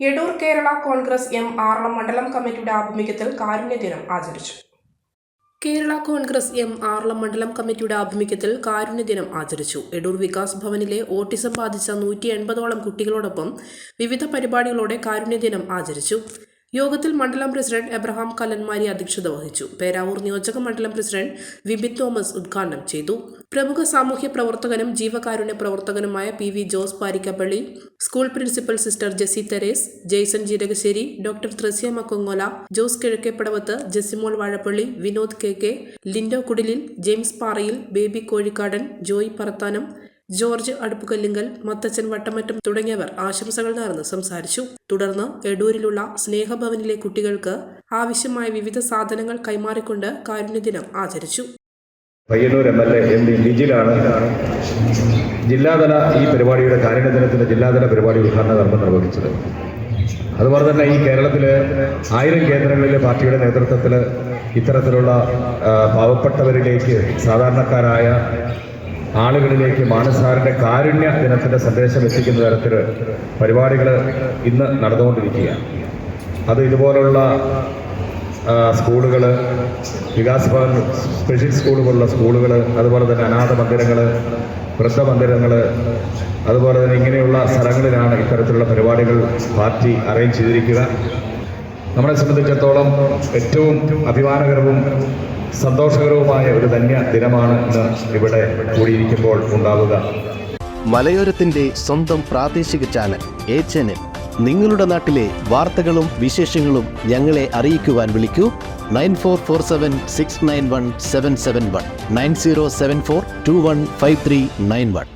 Edoor Kerala Congress M Aralam മണ്ഡലം കമ്മിറ്റിയുടെ ആഭിമുഖ്യത്തിൽ കാരുണ്യ ദിനം ആചരിച്ചു. കേരള കോൺഗ്രസ് എം ആറളം മണ്ഡലം കമ്മിറ്റിയുടെ ആഭിമുഖ്യത്തിൽ കാരുണ്യ ദിനം ആചരിച്ചു. എടൂർ വികാസ് ഭവനിലെ ഓട്ടിസം ബാധിച്ച നൂറ്റി എൺപതോളം കുട്ടികളോടൊപ്പം വിവിധ പരിപാടികളോടെ കാരുണ്യ ദിനം ആചരിച്ചു. യോഗത്തിൽ മണ്ഡലം പ്രസിഡന്റ് എബ്രഹാം കല്ലന്മാരി അധ്യക്ഷത വഹിച്ചു. പേരാവൂർ നിയോജക മണ്ഡലം പ്രസിഡന്റ് വിബിൻ തോമസ് ഉദ്ഘാടനം ചെയ്തു. പ്രമുഖ സാമൂഹ്യ പ്രവർത്തകനും ജീവകാരുണ്യ പ്രവർത്തകനുമായ P V Jose Parikkappally school principal sister Jessy Theres Jaison Jeerakasseri doctor Thresya Makkongola Jose Kizhakkepadavath Jessymol Vazhappally Vinod K K Lindo Kudilil James Parayil Baby Kozhikkadan Joy Parathanam George Adupukallinkal Mathachan Vattamattom തുടങ്ങിയവർ ആശംസകൾ നേർന്ന് സംസാരിച്ചു. തുടർന്ന് എടൂരിലുള്ള സ്നേഹഭവനിലെ കുട്ടികൾക്ക് ആവശ്യമായ വിവിധ സാധനങ്ങൾ കൈമാറിക്കൊണ്ട് കാരുണ്യദിനം ആചരിച്ചു. Payyanur M L A M D ലിജിലാണ് ജില്ലാതല ഈ പരിപാടിയുടെ കാരുണ്യദിനത്തിന്റെ ജില്ലാതല പരിപാടി ഉദ്ഘാടന കർമ്മം നിർവഹിച്ചത്. അതുപോലെ തന്നെ ഈ കേരളത്തിൽ ആയിരം കേന്ദ്രങ്ങളിലെ പാർട്ടിയുടെ നേതൃത്വത്തിൽ ഇത്തരത്തിലുള്ള പാവപ്പെട്ടവരിലേക്ക് സാധാരണക്കാരായ ആളുകളിലേക്ക് മാനസാറിന്റെ കാരുണ്യ ദിനത്തിന്റെ സന്ദേശം എത്തിക്കുന്ന തരത്തിൽ പരിപാടികൾ ഇന്ന് നടന്നുകൊണ്ടിരിക്കുകയാണ്. അത് ഇതുപോലുള്ള സ്കൂളുകൾ വികാസ് ഭവൻ സ്പെഷ്യൽ സ്കൂൾ പോലുള്ള സ്കൂളുകൾ അതുപോലെ തന്നെ അനാഥ മന്ദിരങ്ങൾ വൃദ്ധമന്ദിരങ്ങൾ അതുപോലെ തന്നെ ഇങ്ങനെയുള്ള സ്ഥലങ്ങളിലാണ് ഇത്തരത്തിലുള്ള പരിപാടികൾ പാർട്ടി അറേഞ്ച് ചെയ്തിരിക്കുക. നമ്മളെ സംബന്ധിച്ചിടത്തോളം ഏറ്റവും അഭിമാനകരവും സന്തോഷകരവുമായ ഒരു ധന്യ ദിനമാണ് ഇന്ന് ഇവിടെ കൂടിയിരിക്കുമ്പോൾ ഉണ്ടാവുക മലയോരത്തിന്റെ സ്വന്തം പ്രാദേശിക ചാനൽ എ ചാനൽ. നിങ്ങളുടെ നാട്ടിലെ വാർത്തകളും വിശേഷങ്ങളും ഞങ്ങളെ അറിയിക്കുവാൻ വിളിക്കൂ. Nine four four seven six nine one seven seven one. Nine zero seven four two one five three nine one.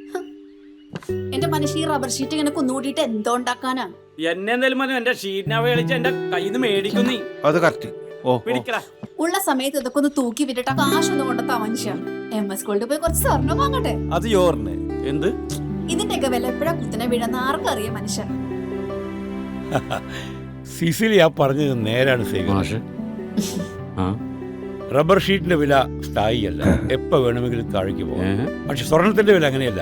എന്റെ മനുഷ്യ ഈ റബ്ബർ ഷീറ്റ് ഇങ്ങനെ കുന്നുകൂടിയിട്ട് എന്തോ ഉണ്ടാക്കാനാ? എന്നെ എന്തായാലും മതി എന്റെ ഷീറ്റിനെ കളിച്ച് എന്റെ കയ്യിൽ നിന്ന് മേടിക്കും നീ. അത് കറക്റ്റ് ഓ പിടിക്കടാ ഉള്ള സമയത്ത് ഇതൊക്കെ ഒന്ന് തൂക്കി വിട്ടിട്ട് കാശൊന്നും കൊണ്ടെത്താ മനുഷ്യ. എം എസ് ഗോൾഡ് പോയി കുറച്ച് സ്വർണം വാങ്ങട്ടെ? അത് യോറിന്. എന്ത്? ഇതിന്റെയൊക്കെ വില എപ്പോഴാ കുത്തിനെ വീഴുന്ന ആർക്കറിയാം മനുഷ്യൻ സിസിലി ആ പറഞ്ഞത് നേരാണ് സേവ ആ? റബ്ബർ ഷീറ്റിന്റെ വില സ്ഥായിയല്ല. എപ്പോ വേണമെങ്കിലും താഴേക്ക് പോകാം. പക്ഷെ സ്വർണത്തിന്റെ വില അങ്ങനെയല്ല.